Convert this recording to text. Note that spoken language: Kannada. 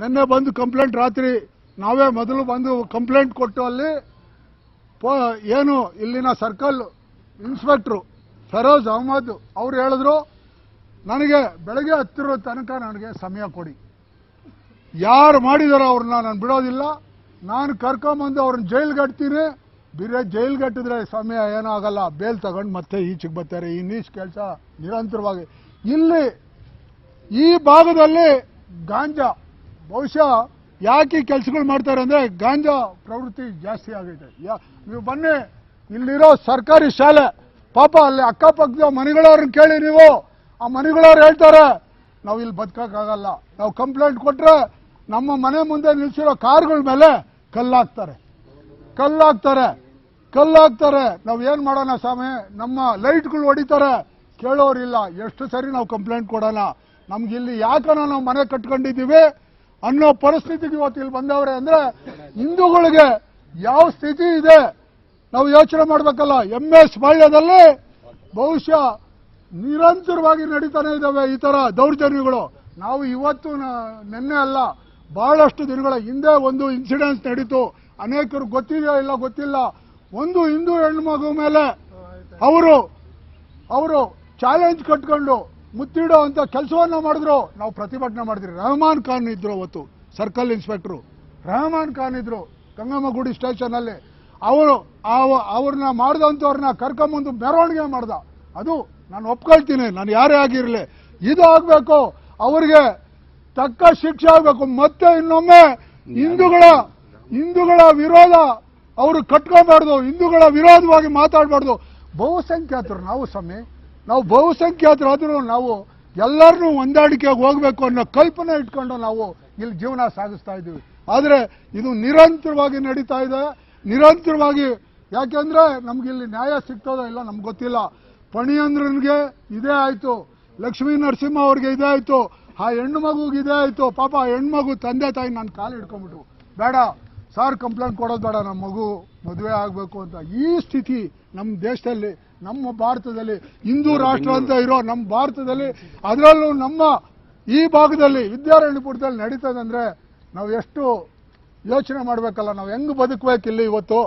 ನಿನ್ನೆ ಬಂದು ಕಂಪ್ಲೇಂಟ್ ರಾತ್ರಿ ನಾವೇ ಮೊದಲು ಬಂದು ಕಂಪ್ಲೇಂಟ್ ಕೊಟ್ಟು ಅಲ್ಲಿ ಏನು ಇಲ್ಲಿನ ಸರ್ಕಲ್ ಇನ್ಸ್ಪೆಕ್ಟ್ರು ಫರೋಜ್ ಅಹಮದ್ ಅವ್ರು ಹೇಳಿದ್ರು, ನನಗೆ ಬೆಳಗ್ಗೆ ಹತ್ತಿರೋ ತನಕ ನನಗೆ ಸಮಯ ಕೊಡಿ. ಯಾರು ಮಾಡಿದಾರೋ ಅವ್ರನ್ನ ನಾನು ಬಿಡೋದಿಲ್ಲ. ನಾನು ಕರ್ಕೊಂಬಂದು ಅವ್ರನ್ನ ಜೈಲ್ಗೆ ಕಟ್ತೀನಿ. ಬಿರೆ ಜೈಲ್ಗೆ ಕಟ್ಟಿದ್ರೆ ಸಮಯ ಏನೂ ಆಗಲ್ಲ ಬೇಲ್ ತಗೊಂಡು ಮತ್ತೆ ಈಚೆಗೆ ಬರ್ತಾರೆ. ಈ ನೀಚ್ ಕೆಲಸ ನಿರಂತರವಾಗಿ. ಇಲ್ಲಿ ಈ ಭಾಗದಲ್ಲಿ ಗಾಂಜಾ ಬಹುಶಃ ಯಾಕೆ ಕೆಲಸಗಳು ಮಾಡ್ತಾರೆ ಅಂದರೆ ಗಾಂಜಾ ಪ್ರವೃತ್ತಿ ಜಾಸ್ತಿ ಆಗೈತೆ. ಯಾ, ನೀವು ಬನ್ನಿ, ಇಲ್ಲಿರೋ ಸರ್ಕಾರಿ ಶಾಲೆ. ಪಾಪ ಅಲ್ಲಿ ಅಕ್ಕಪಕ್ಕದ ಮನೆಗಳವ್ರನ್ನ ಕೇಳಿ ನೀವು. ಆ ಮನೆಗಳವ್ರು ಹೇಳ್ತಾರೆ, ನಾವು ಇಲ್ಲಿ ಬದುಕೋಕ್ಕಾಗಲ್ಲ. ನಾವು ಕಂಪ್ಲೇಂಟ್ ಕೊಟ್ಟರೆ ನಮ್ಮ ಮನೆ ಮುಂದೆ ನಿಲ್ಸಿರೋ ಕಾರ್ಗಳ ಮೇಲೆ ಕಲ್ಲಾಕ್ತಾರೆ. ಕಲ್ಲಾಕ್ತಾರೆ. ಕಲ್ಲಾಕ್ತಾರೆ. ನಾವು ಏನು ಮಾಡೋಣ ಸ್ವಾಮಿ? ನಮ್ಮ ಲೈಟ್ಗಳು ಹೊಡಿತಾರೆ. ಕೇಳೋರಿಲ್ಲ. ಎಷ್ಟು ಸರಿ ನಾವು ಕಂಪ್ಲೇಂಟ್ ಕೊಡೋಣ ನಮ್ಗೆ ಇಲ್ಲಿ ಯಾಕನ ನಾವು ಮನೆ ಕಟ್ಕೊಂಡಿದ್ದೀವಿ? ಅನ್ನೋ ಪರಿಸ್ಥಿತಿಗೆ ಇವತ್ತು ಇಲ್ಲಿ ಬಂದವ್ರೆ ಅಂದ್ರೆ ಹಿಂದೂಗಳಿಗೆ ಯಾವ ಸ್ಥಿತಿ ಇದೆ ನಾವು ಯೋಚನೆ ಮಾಡ್ಬೇಕಲ್ಲ. ಎಂ ಎಸ್ ಬಾಳ್ಯದಲ್ಲಿ ಬಹುಶಃ ನಿರಂತರವಾಗಿ ನಡೀತಾನೆ ಇದ್ದಾವೆ ಈ ತರ ದೌರ್ಜನ್ಯಗಳು. ನಾವು ಇವತ್ತು ನಿನ್ನೆ ಅಲ್ಲ, ಬಹಳಷ್ಟು ದಿನಗಳ ಹಿಂದೆ ಒಂದು ಇನ್ಸಿಡೆಂಟ್ ನಡೀತು. ಅನೇಕರು ಗೊತ್ತಿದೆಯೋ ಇಲ್ಲ ಗೊತ್ತಿಲ್ಲ. ಒಂದು ಹಿಂದೂ ಹೆಣ್ಮಗು ಮೇಲೆ ಅವರು ಅವರು ಚಾಲೆಂಜ್ ಕಟ್ಕೊಂಡು ಮುತ್ತಿಡೋ ಅಂತ ಕೆಲಸವನ್ನ ಮಾಡಿದ್ರು, ನಾವು ಪ್ರತಿಭಟನೆ ಮಾಡಿದ್ರಿ ರಹಮಾನ್ ಖಾನ್ ಇದ್ರು ಅವತ್ತು, ಸರ್ಕಲ್ ಇನ್ಸ್ಪೆಕ್ಟ್ರು. ರಹಮಾನ್ ಖಾನ್ ಇದ್ರು ಗಂಗಮ್ಮಗುಡಿ ಸ್ಟೇಷನ್ ಅಲ್ಲಿ ಅವರು ಅವ- ಅವ್ರನ್ನ ಮಾಡಿದಂಥವ್ರನ್ನ ಕರ್ಕೊಂಬಂದು ಮೆರವಣಿಗೆ ಮಾಡ್ದ. ಅದು ನಾನು ಒಪ್ಕೊಳ್ತೀನಿ, ನಾನು ಯಾರೇ ಆಗಿರಲಿ. ಇದು ಆಗಬೇಕು, ಅವ್ರಿಗೆ ತಕ್ಕ ಶಿಕ್ಷೆ ಆಗಬೇಕು. ಮತ್ತೆ ಇನ್ನೊಮ್ಮೆ ಹಿಂದೂಗಳ ಹಿಂದೂಗಳ ವಿರೋಧ ಅವರು ಕಟ್ಕೋಬಾರ್ದು, ಹಿಂದೂಗಳ ವಿರೋಧವಾಗಿ ಮಾತಾಡಬಾರ್ದು. ಬಹುಸಂಖ್ಯಾತರು, ನಾವು ಸ್ವಾಮಿ ನಾವು ಬಹುಸಂಖ್ಯಾತರಾದರೂ ನಾವು ಎಲ್ಲರನ್ನೂ ಹೊಂದಾಣಿಕೆಗೆ ಹೋಗಬೇಕು ಅನ್ನೋ ಕಲ್ಪನೆ ಇಟ್ಕೊಂಡು ನಾವು ಇಲ್ಲಿ ಜೀವನ ಸಾಗಿಸ್ತಾ ಇದ್ದೀವಿ. ಆದರೆ ಇದು ನಿರಂತರವಾಗಿ ನಡೀತಾ ಇದೆ. ನಿರಂತರವಾಗಿ ಯಾಕೆಂದ್ರೆ ನಮ್ಗೆ ಇಲ್ಲಿ ನ್ಯಾಯ ಸಿಗ್ತದೋ ಇಲ್ಲ ನಮ್ಗೆ ಗೊತ್ತಿಲ್ಲ. ಪಣಿಯಂದ್ರನಿಗೆ ಇದೇ ಆಯಿತು. ಲಕ್ಷ್ಮೀ ನರಸಿಂಹ ಅವ್ರಿಗೆ ಇದೇ ಆಯಿತು. ಆ ಹೆಣ್ಣು ಮಗುಗೆ ಇದೇ ಆಯಿತು. ಪಾಪ ಆ ಹೆಣ್ಮಗು ತಂದೆ ತಾಯಿ ನಾನು ಕಾಲು ಹಿಡ್ಕೊಂಬಿಟ್ರು ಬೇಡ, ಸಾರ್ ಕಂಪ್ಲೇಂಟ್ ಕೊಡೋದು ಬೇಡ, ನಮ್ಮ ಮಗು ಮದುವೆ ಆಗಬೇಕು ಅಂತ. ಈ ಸ್ಥಿತಿ ನಮ್ಮ ದೇಶದಲ್ಲಿ ನಮ್ಮ ಭಾರತದಲ್ಲಿ ಹಿಂದೂ ರಾಷ್ಟ್ರ ಅಂತ ಇರೋ ನಮ್ಮ ಭಾರತದಲ್ಲಿ ಅದರಲ್ಲೂ ನಮ್ಮ ಈ ಭಾಗದಲ್ಲಿ ವಿದ್ಯಾರಣ್ಯಪುರದಲ್ಲಿ ನಡೀತದಂದ್ರೆ ನಾವು ಎಷ್ಟು ಯೋಚನೆ ಮಾಡಬೇಕಲ್ಲ ನಾವು ಹೆಂಗೆ ಬದುಕಬೇಕಿಲ್ಲಿ ಇವತ್ತು?